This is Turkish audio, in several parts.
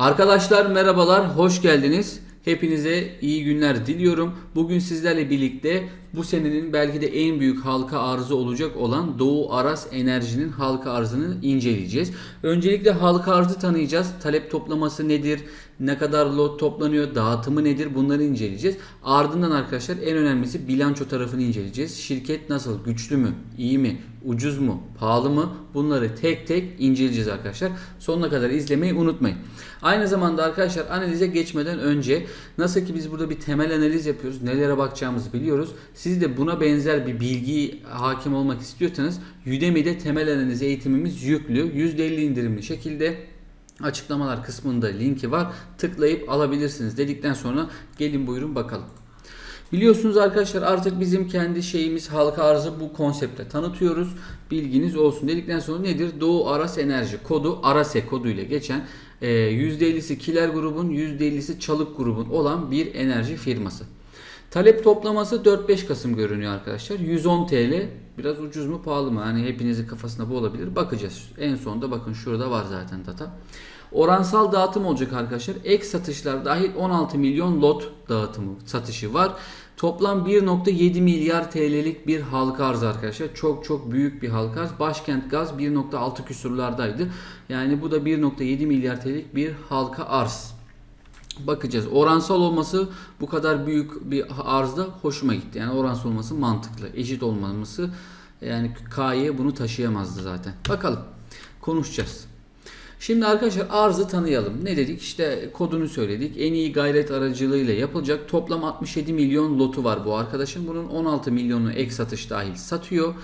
Arkadaşlar merhabalar, hoş geldiniz. Hepinize iyi günler diliyorum. Bugün sizlerle birlikte bu senenin belki de en büyük halka arzı olacak olan Doğu Aras Enerji'nin halka arzını inceleyeceğiz. Öncelikle halka arzı tanıyacağız. Talep toplaması nedir? Ne kadar lot toplanıyor? Dağıtımı nedir? Bunları inceleyeceğiz. Ardından arkadaşlar en önemlisi bilanço tarafını inceleyeceğiz. Şirket nasıl? Güçlü mü? İyi mi? Ucuz mu? Pahalı mı? Bunları tek tek inceleyeceğiz arkadaşlar. Sonuna kadar izlemeyi unutmayın. Aynı zamanda arkadaşlar analize geçmeden önce nasıl ki biz burada bir temel analiz yapıyoruz. Nelere bakacağımızı biliyoruz. Siz de buna benzer bir bilgi hakim olmak istiyorsanız Udemy'de temel analiz eğitimimiz yüklü. %50 indirimli şekilde açıklamalar kısmında linki var. Tıklayıp alabilirsiniz dedikten sonra gelin buyurun bakalım. Biliyorsunuz arkadaşlar artık bizim kendi şeyimiz halka arzı bu konseptle tanıtıyoruz. Bilginiz olsun dedikten sonra nedir? Doğu Aras Enerji kodu Arase koduyla geçen e, %50'si Kiler grubun %50'si Çalık grubun olan bir enerji firması. Talep toplaması 4-5 Kasım görünüyor arkadaşlar. 110 TL biraz ucuz mu pahalı mı? Hani hepinizin kafasında bu olabilir. Bakacağız. En sonunda bakın şurada var zaten data. Oransal dağıtım olacak arkadaşlar. Ek satışlar dahil 16 milyon lot dağıtımı satışı var. Toplam 1.7 milyar TL'lik bir halka arz arkadaşlar. Çok çok büyük bir halka arz. Başkent Gaz 1.6 küsurlardaydı. Yani bu da 1.7 milyar TL'lik bir halka arz. Bakacağız. Oransal olması bu kadar büyük bir arzda hoşuma gitti. Yani oransal olması mantıklı. Eşit olmaması yani K'ye bunu taşıyamazdı zaten. Bakalım. Konuşacağız. Şimdi arkadaşlar arzı tanıyalım. Ne dedik? İşte kodunu söyledik. En iyi gayret aracılığıyla yapılacak. Toplam 67 milyon lotu var bu arkadaşın. Bunun 16 milyonu ek satış dahil satıyor.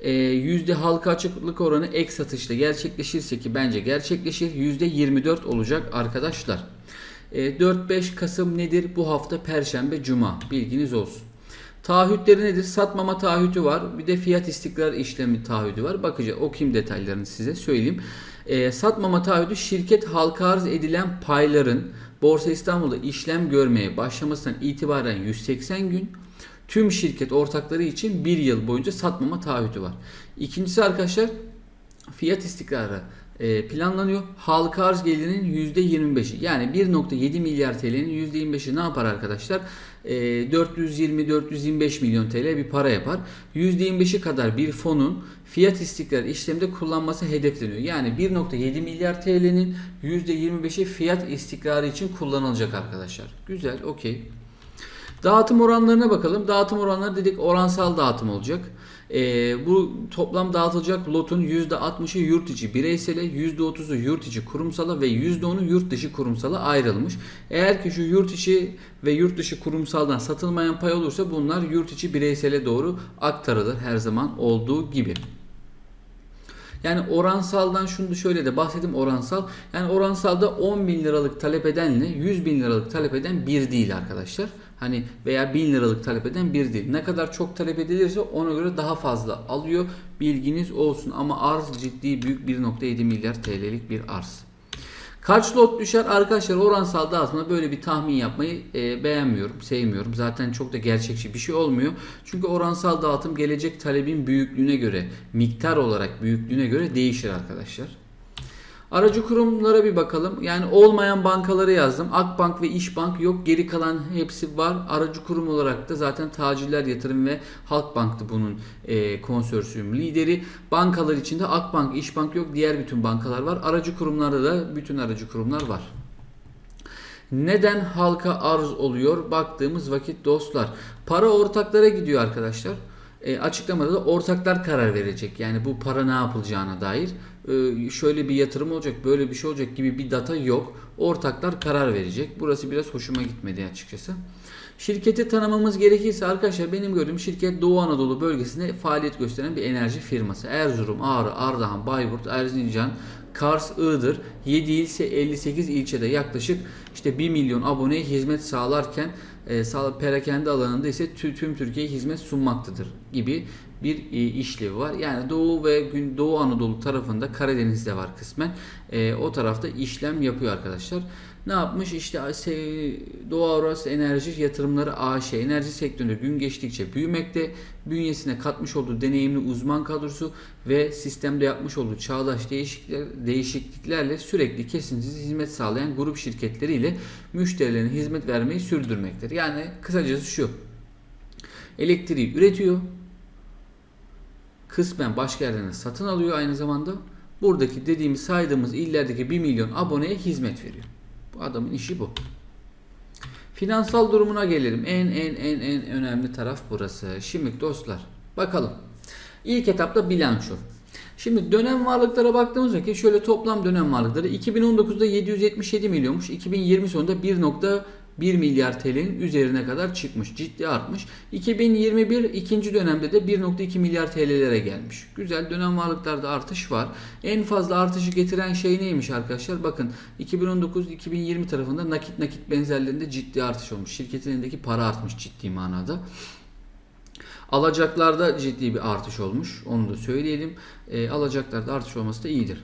Ee, yüzde halka açıklık oranı ek satışla gerçekleşirse ki bence gerçekleşir. Yüzde 24 olacak arkadaşlar. Ee, 4-5 Kasım nedir? Bu hafta Perşembe Cuma. Bilginiz olsun. Taahhütleri nedir? Satmama taahhütü var. Bir de fiyat istikrar işlemi taahhütü var. Bakacağız. Okuyayım detaylarını size söyleyeyim. Ee, satmama taahhütü şirket halka arz edilen payların Borsa İstanbul'da işlem görmeye başlamasından itibaren 180 gün tüm şirket ortakları için bir yıl boyunca satmama taahhütü var. İkincisi arkadaşlar fiyat istikrarı e, planlanıyor. Halka arz gelirinin %25'i yani 1.7 milyar TL'nin %25'i ne yapar arkadaşlar? E, 420-425 milyon TL bir para yapar. %25'i kadar bir fonun fiyat istikrar işleminde kullanması hedefleniyor. Yani 1.7 milyar TL'nin %25'i fiyat istikrarı için kullanılacak arkadaşlar. Güzel, okey. Dağıtım oranlarına bakalım. Dağıtım oranları dedik oransal dağıtım olacak. Ee, bu toplam dağıtılacak lotun %60'ı yurt içi bireysele, %30'u yurt içi kurumsala ve %10'u yurt dışı kurumsala ayrılmış. Eğer ki şu yurt içi ve yurt dışı kurumsaldan satılmayan pay olursa bunlar yurt içi bireysele doğru aktarılır her zaman olduğu gibi. Yani oransaldan şunu şöyle de bahsedeyim oransal. Yani oransalda 10 bin liralık talep edenle 100 bin liralık talep eden bir değil arkadaşlar. Hani veya 1000 liralık talep eden bir değil. Ne kadar çok talep edilirse ona göre daha fazla alıyor. Bilginiz olsun ama arz ciddi büyük 1.7 milyar TL'lik bir arz. Kaç lot düşer arkadaşlar oransal dağıtımda böyle bir tahmin yapmayı e, beğenmiyorum, sevmiyorum. Zaten çok da gerçekçi bir şey olmuyor. Çünkü oransal dağıtım gelecek talebin büyüklüğüne göre, miktar olarak büyüklüğüne göre değişir arkadaşlar. Aracı kurumlara bir bakalım. Yani olmayan bankaları yazdım. Akbank ve İşbank yok. Geri kalan hepsi var. Aracı kurum olarak da zaten Tacirler Yatırım ve Halkbank'tı bunun e, konsorsiyum lideri. Bankalar içinde Akbank, İşbank yok. Diğer bütün bankalar var. Aracı kurumlarda da bütün aracı kurumlar var. Neden halka arz oluyor? Baktığımız vakit dostlar. Para ortaklara gidiyor arkadaşlar. E, açıklamada da ortaklar karar verecek. Yani bu para ne yapılacağına dair. E, şöyle bir yatırım olacak, böyle bir şey olacak gibi bir data yok. Ortaklar karar verecek. Burası biraz hoşuma gitmedi açıkçası. Şirketi tanımamız gerekirse arkadaşlar benim gördüğüm şirket Doğu Anadolu bölgesinde faaliyet gösteren bir enerji firması. Erzurum, Ağrı, Ardahan, Bayburt, Erzincan, Kars, Iğdır 7 il 58 ilçede yaklaşık işte 1 milyon aboneye hizmet sağlarken e, perakende alanında ise tüm Türkiye'ye hizmet sunmaktadır gibi bir e, işlevi var. Yani Doğu ve Gün Doğu Anadolu tarafında Karadeniz'de var kısmen. E, o tarafta işlem yapıyor arkadaşlar. Ne yapmış? İşte Doğu Avras Enerji Yatırımları AŞ enerji sektöründe gün geçtikçe büyümekte. Bünyesine katmış olduğu deneyimli uzman kadrosu ve sistemde yapmış olduğu çağdaş değişiklikler, değişikliklerle sürekli kesintisiz hizmet sağlayan grup şirketleriyle müşterilerine hizmet vermeyi sürdürmektedir. Yani kısacası şu. Elektriği üretiyor. Kısmen başka yerden satın alıyor aynı zamanda. Buradaki dediğimiz saydığımız illerdeki 1 milyon aboneye hizmet veriyor. Bu adamın işi bu. Finansal durumuna gelelim. En en en en önemli taraf burası. Şimdi dostlar bakalım. İlk etapta bilanço. Şimdi dönem varlıklara baktığımız vakit şöyle toplam dönem varlıkları 2019'da 777 milyonmuş. 2020 sonunda 1.1 milyar TL'nin üzerine kadar çıkmış. Ciddi artmış. 2021 ikinci dönemde de 1.2 milyar TL'lere gelmiş. Güzel dönem varlıklarda artış var. En fazla artışı getiren şey neymiş arkadaşlar? Bakın 2019-2020 tarafında nakit nakit benzerlerinde ciddi artış olmuş. Şirketin elindeki para artmış ciddi manada. Alacaklarda ciddi bir artış olmuş. Onu da söyleyelim. E, alacaklarda artış olması da iyidir.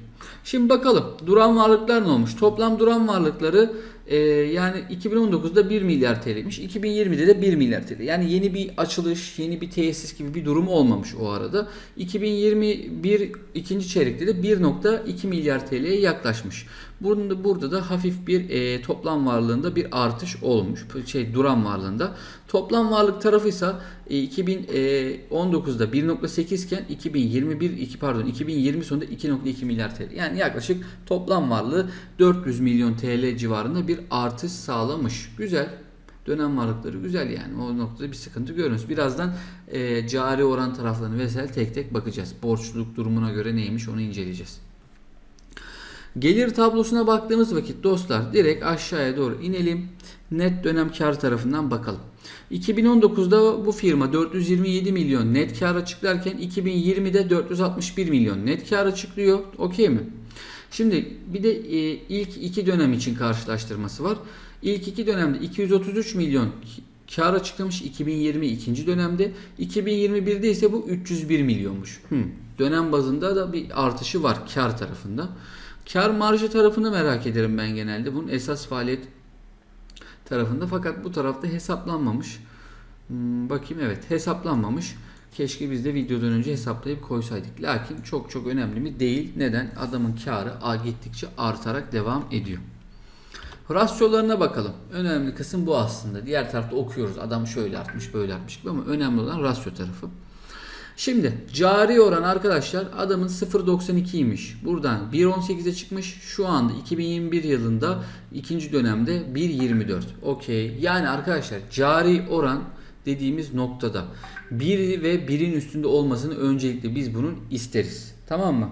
Şimdi bakalım duran varlıklar ne olmuş? Toplam duran varlıkları e, yani 2019'da 1 milyar TL'ymiş. 2020'de de 1 milyar TL. Yani yeni bir açılış, yeni bir tesis gibi bir durum olmamış o arada. 2021 ikinci çeyrekte de 1.2 milyar TL'ye yaklaşmış. Burada, burada da hafif bir e, toplam varlığında bir artış olmuş. Şey duran varlığında. Toplam varlık tarafı ise e, 2019'da 1.8 iken 2021 2 pardon 2020 sonunda 2.2 milyar TL. Yani yaklaşık toplam varlığı 400 milyon TL civarında bir artış sağlamış. Güzel. Dönem varlıkları güzel yani. O noktada bir sıkıntı görüyoruz. Birazdan e, cari oran taraflarını vesaire tek tek bakacağız. Borçluluk durumuna göre neymiş onu inceleyeceğiz. Gelir tablosuna baktığımız vakit dostlar direkt aşağıya doğru inelim. Net dönem kar tarafından bakalım. 2019'da bu firma 427 milyon net kar açıklarken 2020'de 461 milyon net kar açıklıyor. Okey mi? Şimdi bir de e, ilk iki dönem için karşılaştırması var. İlk iki dönemde 233 milyon kar açıklamış 2020 ikinci dönemde. 2021'de ise bu 301 milyonmuş. Hmm. Dönem bazında da bir artışı var kar tarafında. Kar marjı tarafını merak ederim ben genelde. Bunun esas faaliyet tarafında fakat bu tarafta hesaplanmamış. Hmm, bakayım evet hesaplanmamış. Keşke biz de videodan önce hesaplayıp koysaydık. Lakin çok çok önemli mi? Değil. Neden? Adamın karı gittikçe artarak devam ediyor. Rasyolarına bakalım. Önemli kısım bu aslında. Diğer tarafta okuyoruz. Adam şöyle artmış, böyle artmış gibi ama önemli olan rasyo tarafı. Şimdi cari oran arkadaşlar adamın 0.92'ymiş. Buradan 1.18'e çıkmış. Şu anda 2021 yılında ikinci dönemde 1.24. Okey. Yani arkadaşlar cari oran dediğimiz noktada 1 ve 1'in üstünde olmasını öncelikle biz bunun isteriz. Tamam mı?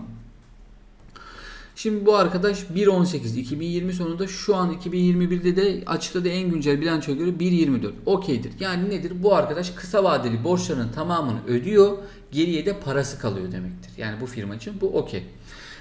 Şimdi bu arkadaş 1.18 2020 sonunda şu an 2021'de de açıkladığı en güncel bilançoya göre 1.24. Okeydir. Yani nedir? Bu arkadaş kısa vadeli borçlarının tamamını ödüyor. Geriye de parası kalıyor demektir. Yani bu firma için bu okey.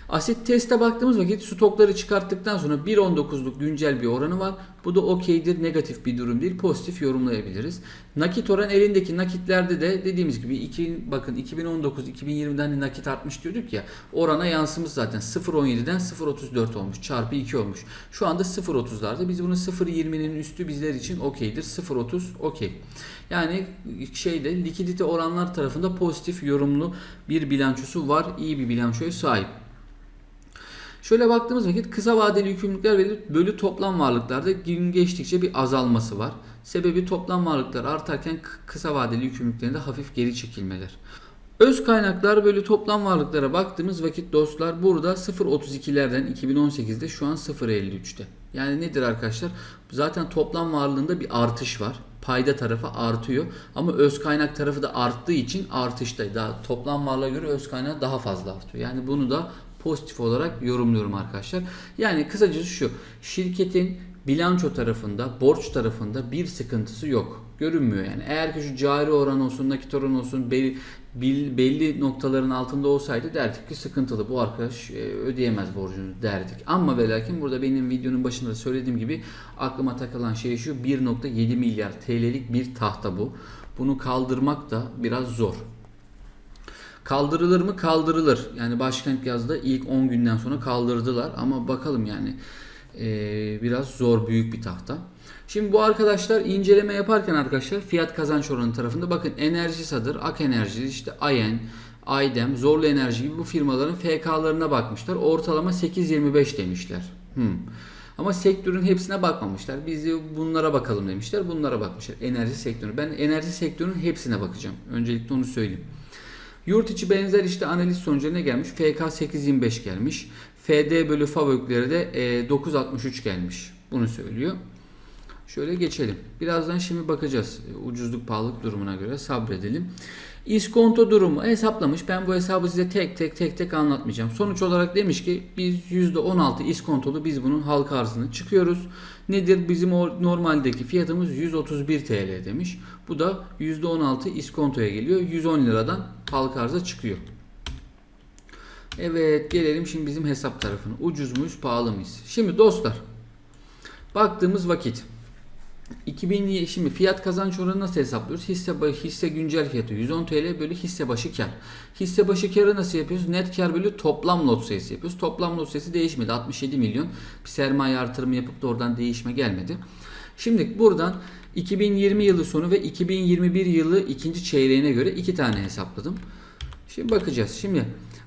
Asit teste baktığımız vakit stokları çıkarttıktan sonra 1.19'luk güncel bir oranı var. Bu da okeydir. Negatif bir durum değil. Pozitif yorumlayabiliriz. Nakit oran elindeki nakitlerde de dediğimiz gibi iki, bakın 2019-2020'den de nakit artmış diyorduk ya. Orana yansımış zaten. 0.17'den 0.34 olmuş. Çarpı 2 olmuş. Şu anda 0.30'larda. Biz bunu 0.20'nin üstü bizler için okeydir. 0.30 okey. Yani şeyde likidite oranlar tarafında pozitif yorumlu bir bilançosu var. İyi bir bilançoya sahip. Şöyle baktığımız vakit kısa vadeli yükümlülükler bölü toplam varlıklarda gün geçtikçe bir azalması var. Sebebi toplam varlıklar artarken kısa vadeli yükümlülüklerinde hafif geri çekilmeler. Öz kaynaklar bölü toplam varlıklara baktığımız vakit dostlar burada 0.32'lerden 2018'de şu an 0.53'te. Yani nedir arkadaşlar? Zaten toplam varlığında bir artış var. Payda tarafı artıyor ama öz kaynak tarafı da arttığı için artışta. Daha toplam varlığa göre öz kaynağı daha fazla artıyor. Yani bunu da pozitif olarak yorumluyorum arkadaşlar. Yani kısacası şu. Şirketin bilanço tarafında, borç tarafında bir sıkıntısı yok. Görünmüyor yani. Eğer ki şu cari oran olsun, nakit oran olsun belli, belli noktaların altında olsaydı derdik ki sıkıntılı bu arkadaş e, ödeyemez borcunu derdik. Ama ve lakin burada benim videonun başında da söylediğim gibi aklıma takılan şey şu 1.7 milyar TL'lik bir tahta bu. Bunu kaldırmak da biraz zor. Kaldırılır mı? Kaldırılır. Yani başkent yazda ilk 10 günden sonra kaldırdılar ama bakalım yani ee, biraz zor büyük bir tahta. Şimdi bu arkadaşlar inceleme yaparken arkadaşlar fiyat kazanç oranı tarafında bakın Enerji Sadır, Ak Enerji, işte Ayen, Aydem, Zorlu Enerji gibi bu firmaların FK'larına bakmışlar. Ortalama 8.25 demişler. Hmm. Ama sektörün hepsine bakmamışlar. Biz de bunlara bakalım demişler. Bunlara bakmışlar. Enerji sektörü. Ben enerji sektörünün hepsine bakacağım. Öncelikle onu söyleyeyim. Yurt içi benzer işte analiz sonucu ne gelmiş? FK 8.25 gelmiş. FD bölü FAVÖK'leri de e, 9.63 gelmiş. Bunu söylüyor. Şöyle geçelim. Birazdan şimdi bakacağız. E, Ucuzluk pahalılık durumuna göre sabredelim. İskonto durumu hesaplamış. Ben bu hesabı size tek tek tek tek anlatmayacağım. Sonuç olarak demiş ki biz %16 iskontolu biz bunun halka arzını çıkıyoruz. Nedir? Bizim o normaldeki fiyatımız 131 TL demiş. Bu da %16 iskontoya geliyor. 110 liradan halka arza çıkıyor. Evet gelelim şimdi bizim hesap tarafına. Ucuz muyuz pahalı mıyız? Şimdi dostlar baktığımız vakit 2000 şimdi fiyat kazanç oranı nasıl hesaplıyoruz? Hisse hisse güncel fiyatı 110 TL bölü hisse başı kar. Hisse başı karı nasıl yapıyoruz? Net kar bölü toplam lot sayısı yapıyoruz. Toplam lot sayısı değişmedi. 67 milyon. Bir sermaye artırımı yapıp da oradan değişme gelmedi. Şimdi buradan 2020 yılı sonu ve 2021 yılı ikinci çeyreğine göre iki tane hesapladım. Şimdi bakacağız. Şimdi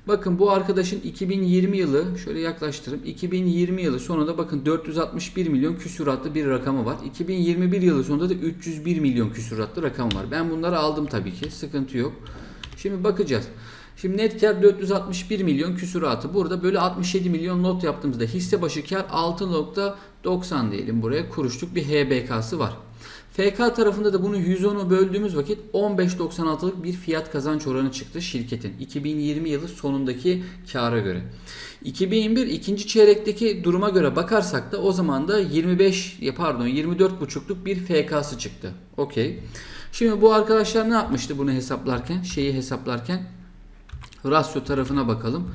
bakın bu arkadaşın 2020 yılı şöyle yaklaştırayım. 2020 yılı sonunda bakın 461 milyon küsuratlı bir rakamı var. 2021 yılı sonunda da 301 milyon küsuratlı rakam var. Ben bunları aldım tabii ki. Sıkıntı yok. Şimdi bakacağız. Şimdi net kar 461 milyon küsuratı. Burada böyle 67 milyon not yaptığımızda hisse başı kar 6.90 diyelim buraya kuruşluk bir HBK'sı var. FK tarafında da bunu 110'u böldüğümüz vakit 15.96'lık bir fiyat kazanç oranı çıktı şirketin 2020 yılı sonundaki kâra göre. 2021 ikinci çeyrekteki duruma göre bakarsak da o zaman da 25 ya pardon 24.5'luk bir FK'sı çıktı. Okey. Şimdi bu arkadaşlar ne yapmıştı bunu hesaplarken? Şeyi hesaplarken rasyo tarafına bakalım.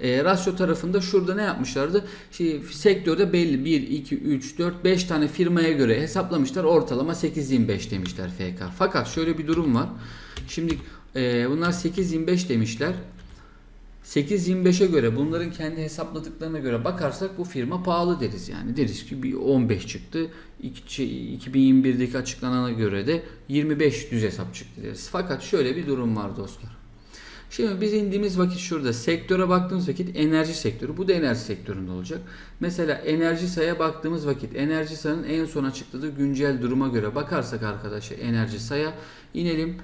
E, rasyo tarafında şurada ne yapmışlardı? Şey, sektörde belli 1, 2, 3, 4, 5 tane firmaya göre hesaplamışlar. Ortalama 8.25 demişler FK. Fakat şöyle bir durum var. Şimdi e, bunlar 8.25 demişler. 8.25'e göre bunların kendi hesapladıklarına göre bakarsak bu firma pahalı deriz yani. Deriz ki bir 15 çıktı. 2021'deki açıklanana göre de 25 düz hesap çıktı deriz. Fakat şöyle bir durum var dostlar. Şimdi biz indiğimiz vakit şurada sektöre baktığımız vakit enerji sektörü. Bu da enerji sektöründe olacak. Mesela enerji saya baktığımız vakit enerji sayanın en son açıkladığı güncel duruma göre bakarsak arkadaşlar enerji saya inelim.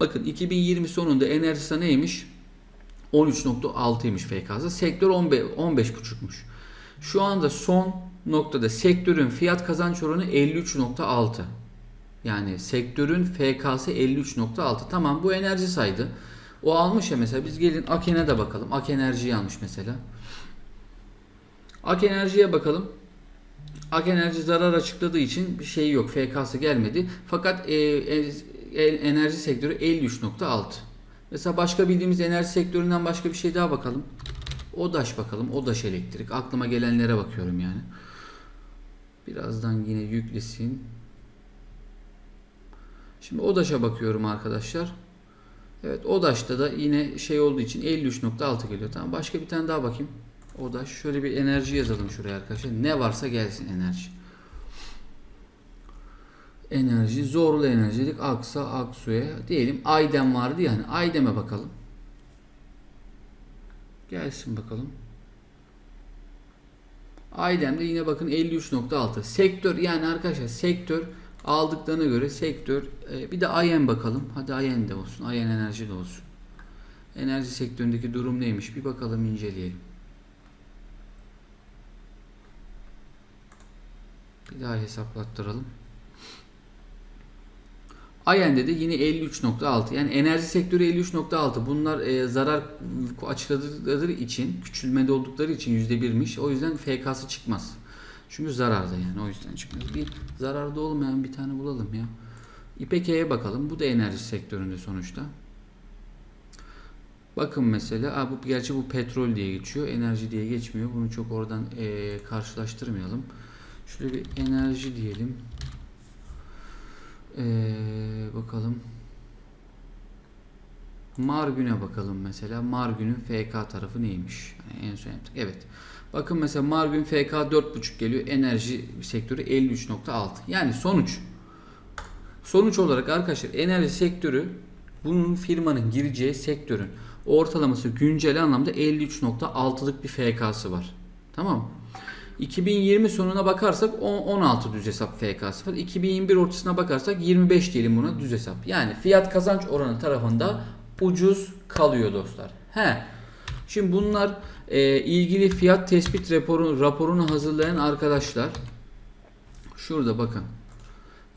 Bakın 2020 sonunda enerji saya neymiş? 13.6'ymış FK'sı. Sektör 15 15.5'muş. Şu anda son noktada sektörün fiyat kazanç oranı 53.6. Yani sektörün FK'sı 53.6. Tamam bu enerji saydı. O almış ya mesela biz gelin Aken'e de bakalım. Ak Enerji'yi almış mesela. Ak Enerji'ye bakalım. Ak Enerji zarar açıkladığı için bir şey yok. FK'sı gelmedi. Fakat e, e, enerji sektörü 53.6. Mesela başka bildiğimiz enerji sektöründen başka bir şey daha bakalım. ODAŞ bakalım. ODAŞ elektrik. Aklıma gelenlere bakıyorum yani. Birazdan yine yüklesin. Şimdi ODAŞ'a bakıyorum arkadaşlar. Evet ODAŞ'ta da yine şey olduğu için 53.6 geliyor. Tamam başka bir tane daha bakayım. ODAŞ şöyle bir enerji yazalım şuraya arkadaşlar. Ne varsa gelsin enerji. Enerji, zorlu enerjilik Aksa, Aksu'ya diyelim Aydem vardı yani Aydem'e bakalım. Gelsin bakalım. Aydem'de yine bakın 53.6. Sektör yani arkadaşlar sektör aldıklarına göre sektör e, bir de Ayen bakalım. Hadi Ayen de olsun. Ayen Enerji de olsun. Enerji sektöründeki durum neymiş? Bir bakalım inceleyelim. Bir daha hesaplattıralım. Ayen'de de yine 53.6 yani enerji sektörü 53.6 bunlar e, zarar açıkladıkları için küçülmede oldukları için %1'miş o yüzden FK'sı çıkmaz. Çünkü zararda yani o yüzden çıkmaz. Bir zararda olmayan bir tane bulalım ya. İPK'ye bakalım. Bu da enerji sektöründe sonuçta. Bakın mesela, aa, bu gerçi bu petrol diye geçiyor, enerji diye geçmiyor. Bunu çok oradan e, karşılaştırmayalım. Şöyle bir enerji diyelim. E, bakalım. Margün'e bakalım mesela. Margün'ün FK tarafı neymiş? Yani en son yaptık. Evet. Bakın mesela Margün FK 4.5 geliyor. Enerji sektörü 53.6. Yani sonuç Sonuç olarak arkadaşlar enerji sektörü bunun firmanın gireceği sektörün ortalaması güncel anlamda 53.6'lık bir FK'sı var. Tamam mı? 2020 sonuna bakarsak on- 16 düz hesap FK'sı var. 2021 ortasına bakarsak 25 diyelim buna düz hesap. Yani fiyat kazanç oranı tarafında ucuz kalıyor dostlar. He. Şimdi bunlar e, ilgili fiyat tespit raporu, raporunu hazırlayan arkadaşlar şurada bakın.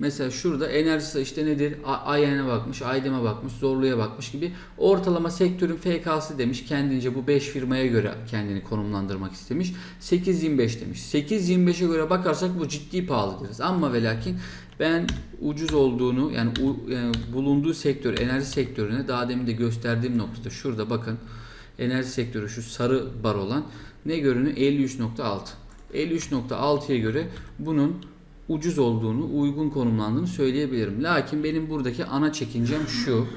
Mesela şurada enerjisi işte nedir? A- Ayyan'a bakmış, Aydem'e bakmış, Zorlu'ya bakmış gibi ortalama sektörün FK'sı demiş. Kendince bu 5 firmaya göre kendini konumlandırmak istemiş. 8.25 demiş. 8.25'e göre bakarsak bu ciddi pahalı deriz. Ama ve lakin ben ucuz olduğunu yani, u- yani bulunduğu sektör enerji sektörüne daha demin de gösterdiğim noktada şurada bakın enerji sektörü şu sarı bar olan ne görünüyor? 53.6. 53.6'ya göre bunun ucuz olduğunu, uygun konumlandığını söyleyebilirim. Lakin benim buradaki ana çekincem şu.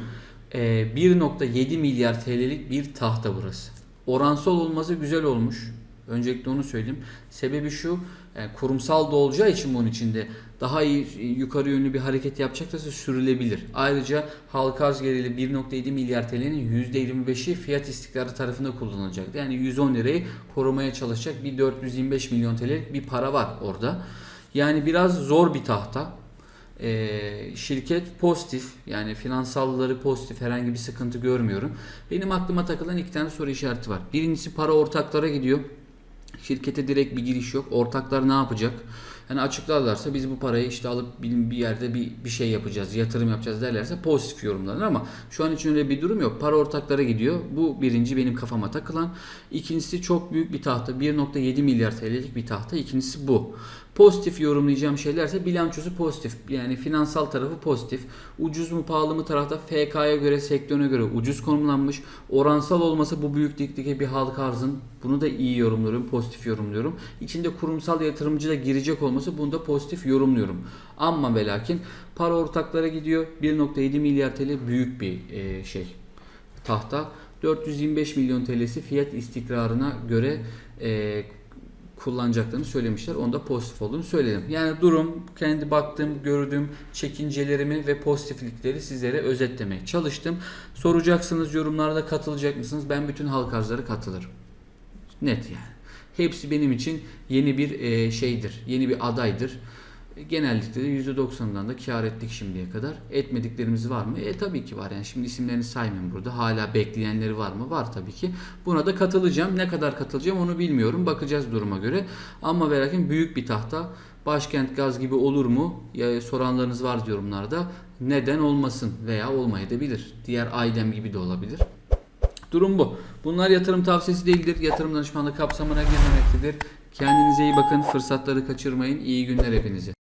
e, 1.7 milyar TL'lik bir tahta burası. Oransal olması güzel olmuş. Öncelikle onu söyleyeyim. Sebebi şu, e, kurumsal da olacağı için bunun içinde daha iyi e, yukarı yönlü bir hareket yapacaklarsa sürülebilir. Ayrıca halka arz geliri 1.7 milyar TL'nin %25'i fiyat istikrarı tarafında kullanılacak. Yani 110 lirayı korumaya çalışacak bir 425 milyon TL'lik bir para var orada. Yani biraz zor bir tahta. Ee, şirket pozitif yani finansalları pozitif herhangi bir sıkıntı görmüyorum. Benim aklıma takılan iki tane soru işareti var. Birincisi para ortaklara gidiyor. Şirkete direkt bir giriş yok. Ortaklar ne yapacak? Yani açıklarlarsa biz bu parayı işte alıp bir yerde bir, bir şey yapacağız, yatırım yapacağız derlerse pozitif yorumlanır ama şu an için öyle bir durum yok. Para ortaklara gidiyor. Bu birinci benim kafama takılan. İkincisi çok büyük bir tahta. 1.7 milyar TL'lik bir tahta. İkincisi bu. Pozitif yorumlayacağım şeylerse bilançosu pozitif. Yani finansal tarafı pozitif. Ucuz mu pahalı mı tarafta FK'ya göre sektörüne göre ucuz konumlanmış. Oransal olması bu büyüklükteki bir halka arzın bunu da iyi yorumluyorum, pozitif yorumluyorum. İçinde kurumsal yatırımcı da girecek olması bunu da pozitif yorumluyorum. Ama ve lakin para ortaklara gidiyor. 1.7 milyar TL büyük bir e, şey tahta. 425 milyon TL'si fiyat istikrarına göre e, kullanacaklarını söylemişler. Onda pozitif olduğunu söyledim. Yani durum kendi baktığım, gördüğüm çekincelerimi ve pozitiflikleri sizlere özetlemeye çalıştım. Soracaksınız yorumlarda katılacak mısınız? Ben bütün halk arzları katılırım. Net yani. Hepsi benim için yeni bir e, şeydir. Yeni bir adaydır. Genellikle de %90'dan da kar ettik şimdiye kadar. Etmediklerimiz var mı? E tabii ki var. Yani şimdi isimlerini saymayayım burada. Hala bekleyenleri var mı? Var tabii ki. Buna da katılacağım. Ne kadar katılacağım onu bilmiyorum. Bakacağız duruma göre. Ama ve lakin büyük bir tahta. Başkent Gaz gibi olur mu? Ya soranlarınız var yorumlarda. Neden olmasın veya olmayabilir. Diğer Aydem gibi de olabilir. Durum bu. Bunlar yatırım tavsiyesi değildir. Yatırım danışmanlığı kapsamına girmemektedir. Kendinize iyi bakın. Fırsatları kaçırmayın. İyi günler hepinize.